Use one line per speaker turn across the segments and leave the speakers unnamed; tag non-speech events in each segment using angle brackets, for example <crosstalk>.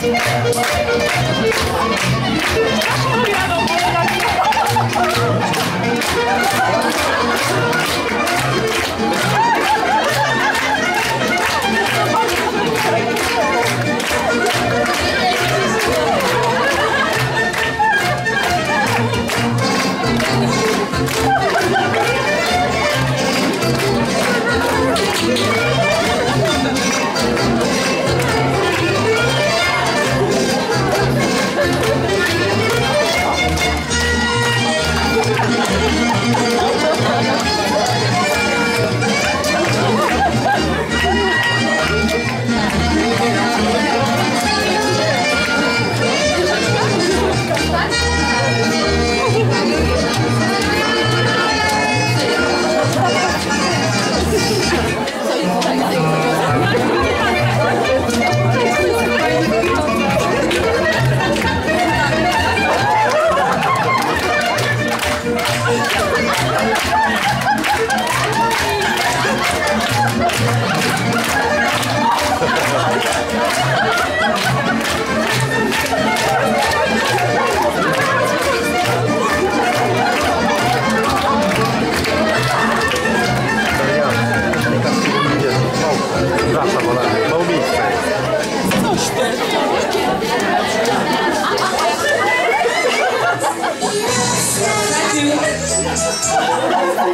Thank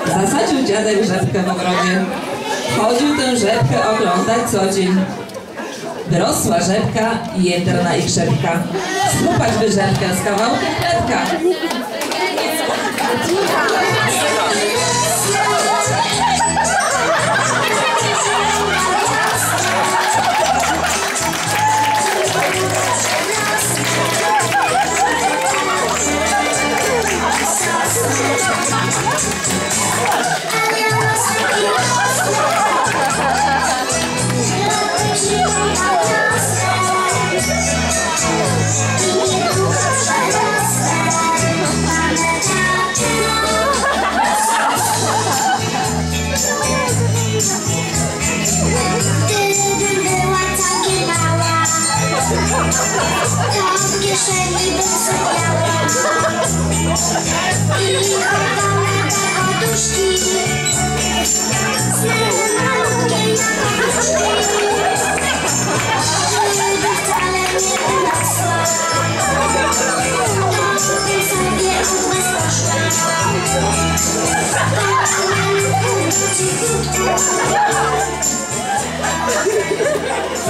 Zasadził dziadek rzepkę w ogrodzie. Chodził tę rzepkę oglądać co dzień. Wyrosła rzepka, jędrna i krzepka. Schrupać by rzepkę z kawałkiem chlebka.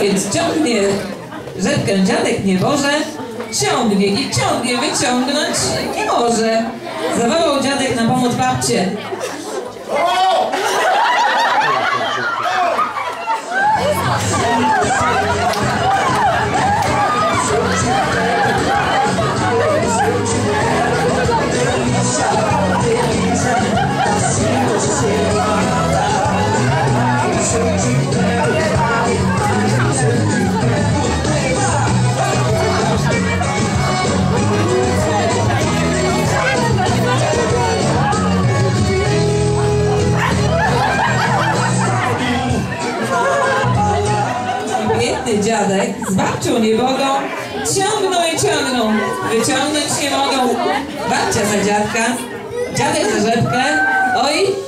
Więc ciągnie rzepkę dziadek nie może, ciągnie i ciągnie, wyciągnąć nie może. Zawołał dziadek na pomoc babcię. Babcią nie mogą, ciągną i ciągną, wyciągnąć nie mogą. Babcia za dziadka, dziadek za rzepkę, oj,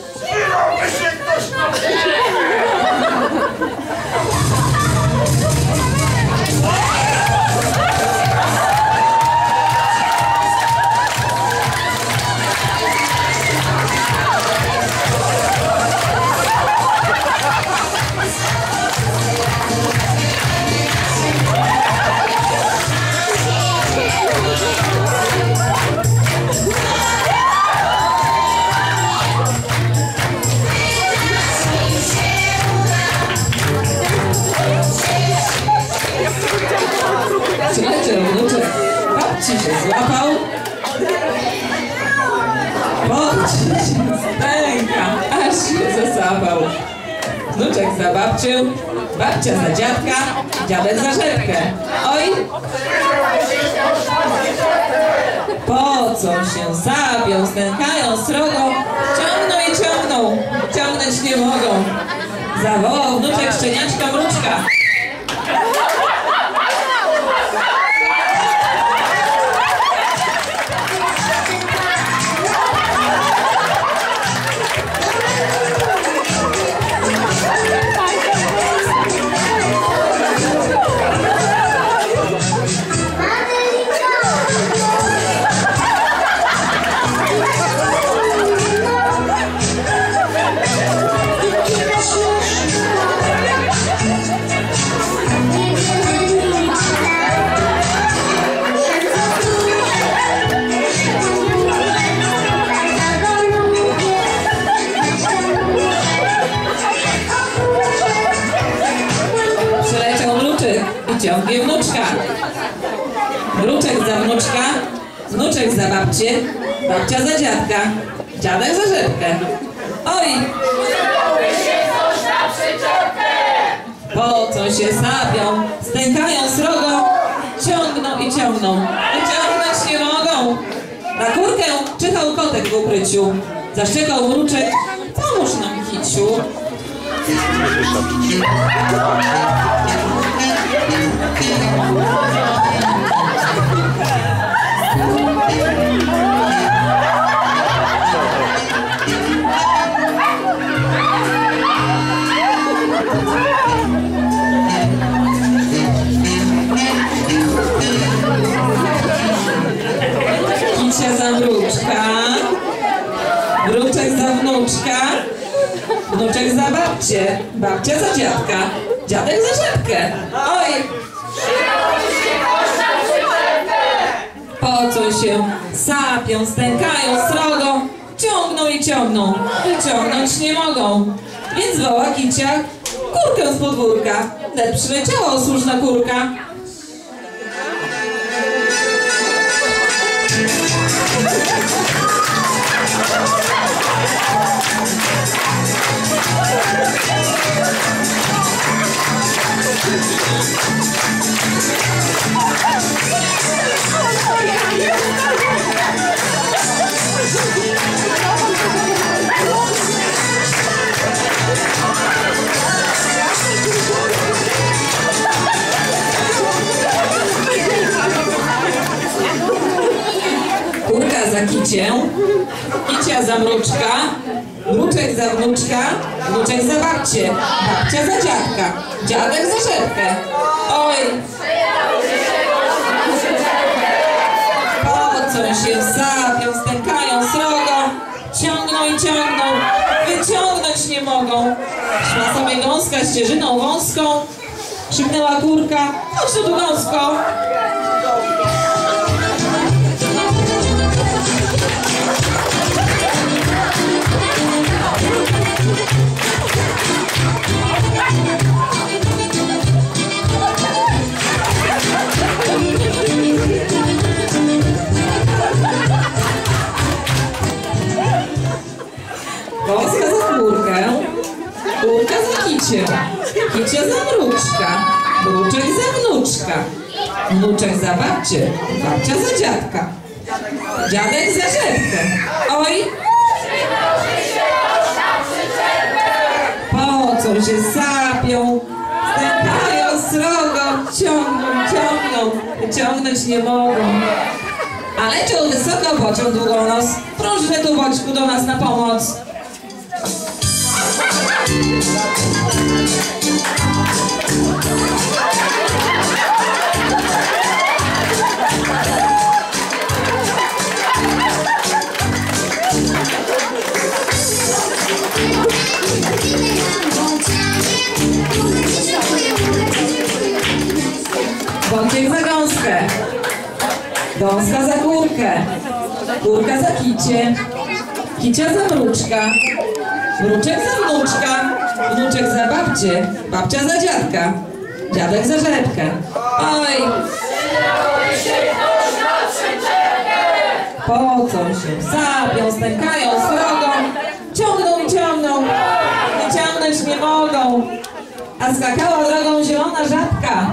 Wnuczek za babcią, babcia za dziadka, dziadek za rzepkę. Oj! Po co się zabią, stękają srogo, ciągną i ciągną, ciągnąć nie mogą. Zawołał wnuczek szczeniaczka mruczka. Wnuczka. Wnuczek za wnuczka, wnuczek za babcię, babcia za dziadka, dziadek za rzepkę. Oj! Po co się sapią, stękają srogo, ciągną i ciągną, wyciągnąć nie mogą. Na kurkę czyhał kotek w ukryciu, zaszczekał mruczek, pomóż nam kiciu. Kicia za mruczka, mruczek za wnuczka, wnuczek za babcię, babcia za dziadka, dziadek za rzepkę. Oj! Po co się sapią, stękają srogo, ciągną i ciągną, wyciągnąć nie mogą. Więc woła Kicia kurkę z podwórka, lecz przyleciała słuszna kurka. Kurka za kicię, kicia za mruczka, mruczek za wnuczka, wnuczek za babcię, babcia za dziadka, dziadek za rzepkę. Oj! Po co się sapią, stękają srogo, ciągną i ciągną, wyciągnąć nie mogą. Szła sobie gąska ścieżyną wąską, krzyknęła kurka, chodź tu gąsko. Kicia za mruczka, mruczek za wnuczka, wnuczek za babcię, babcia za dziadka, dziadek za rzepkę. Oj! Po co się sapią, stękają srogo, ciągną, ciągną, wyciągnąć nie mogą. A leciał wysoko pociąg długonos, proszę tu boczku do nas na pomoc. Wąciek za gąskę, gąska za kurkę, kurka za kicie, kicia za mruczka, mruczek za wnuczka, wnuczek za babcię, babcia za dziadka, dziadek za rzepkę. Oj! Po co się sapią, stękają srogo, ciągną i ciągną, wyciągnąć nie mogą, a skakała drogą zielona żabka.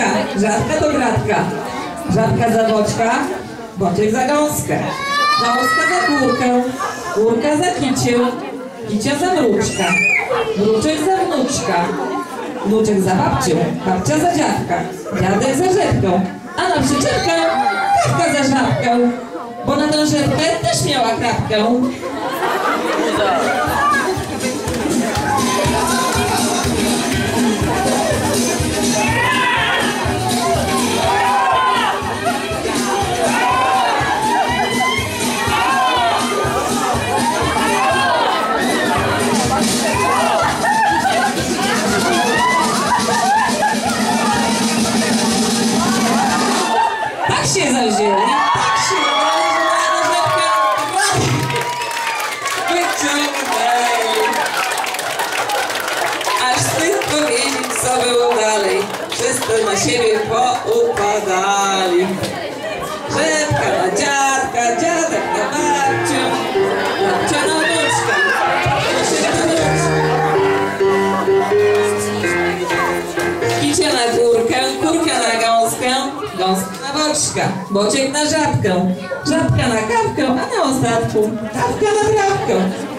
Boczka, żabka to gratka. Żabka za boczka, boczek za gąskę. Gąska za kurkę, kurka za kicię, kicia za mruczka. Mruczek za wnuczka, wnuczek za babcię, babcia za dziadka, dziadek za rzepką, a na przyczepkę kawka za żabkę. bo na tę rzepkę też miała krapkę. Siebie poupadali. Rzepka na dziadka, dziadek na babcię, babcia na wnuczek na. Kicia na górkę, kurka na gąskę, gąska na boczka, bociek na żabkę, żabka na kawkę, a na ostatku kawka na trawkę.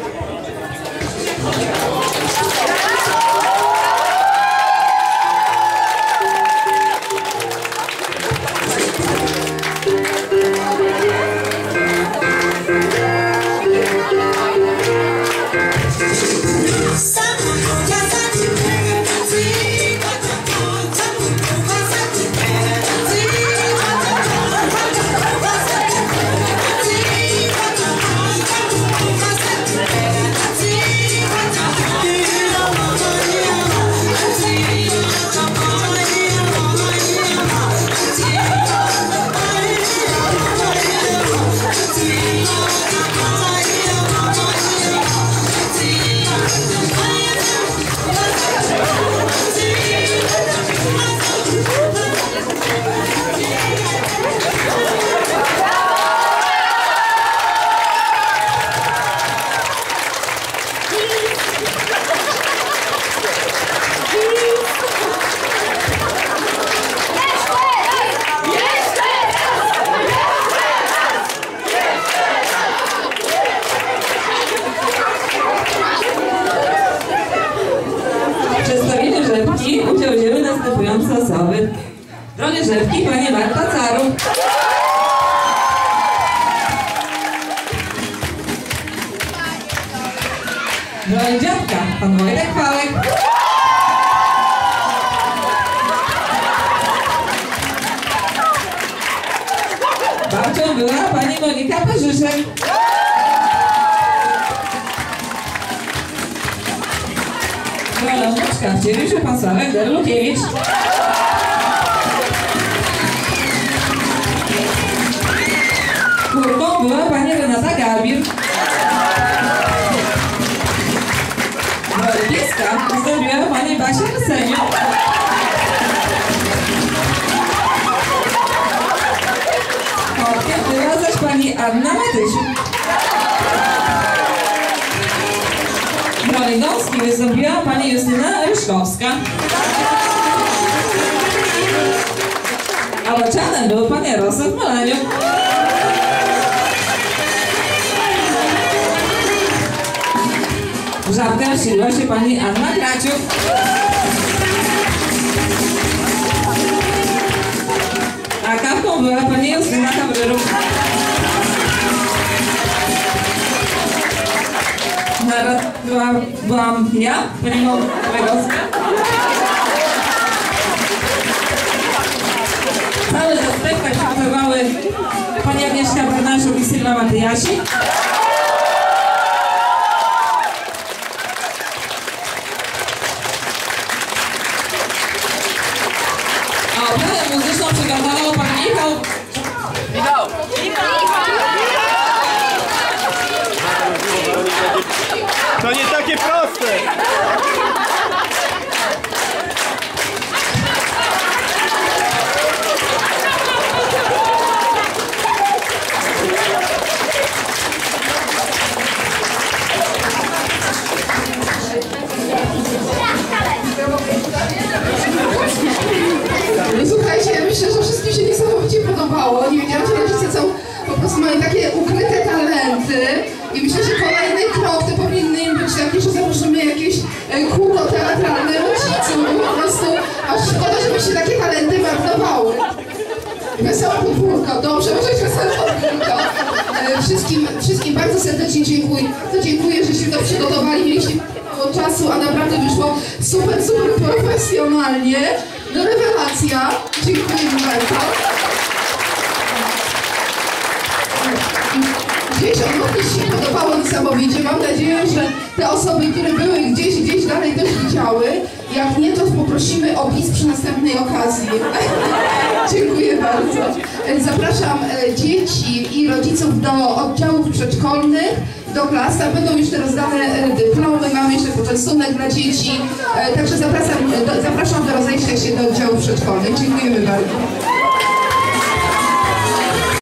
Była pani Monika Parzyszek. Rolę wnuczka wcielił się pan Sławek Derlukiewicz. Kurką była pani Renata Gabir. Rolę pieska wystąpiła pani Basia Arsenio. Kotkiem była zaś pani Anna. W roli gąski wystąpiła pani Justyna Ryszkowska. A bocianem był pan Jarosław Malaniuk. Żabkę wcieliła się pani Anna Kraciuk. A kawką była pani Justyna Kabryrów. Była, byłam ja, pani Legowska. Cały ten spektakl przygotowały pani Agnieszka Barnaszuk i Sylwa Matyjasi. A oprawę muzyczną przygotował pan Michał
To podobało. Nie wiedziałam, że rodzice są, po prostu mają takie ukryte
talenty i myślę, że kolejny krok to powinny im być jakieś, że założymy jakieś e, kółko teatralne rodziców. Po prostu aż szkoda, żeby się takie talenty marnowały. Wesołe podwórko, dobrze, może być wesołe podwórko. E, wszystkim, wszystkim bardzo serdecznie dziękuję. To dziękuję, że się to przygotowali, mieliście mało czasu, a naprawdę wyszło super, super profesjonalnie. No rewelacja. Dziękuję bardzo. Dzieciom się podobało niesamowicie. Mam nadzieję, że te osoby, które były gdzieś, gdzieś dalej też widziały. Jak nie, to poprosimy o bis przy następnej okazji. <laughs> Dziękuję bardzo. Zapraszam e, dzieci i rodziców do oddziałów przedszkolnych, do klas. Tam będą już teraz dane e, dyplomy, mamy jeszcze poczęstunek dla dzieci. E, Także zapraszam zapraszam do rozejścia się do oddziałów przedszkolnych. Dziękujemy bardzo.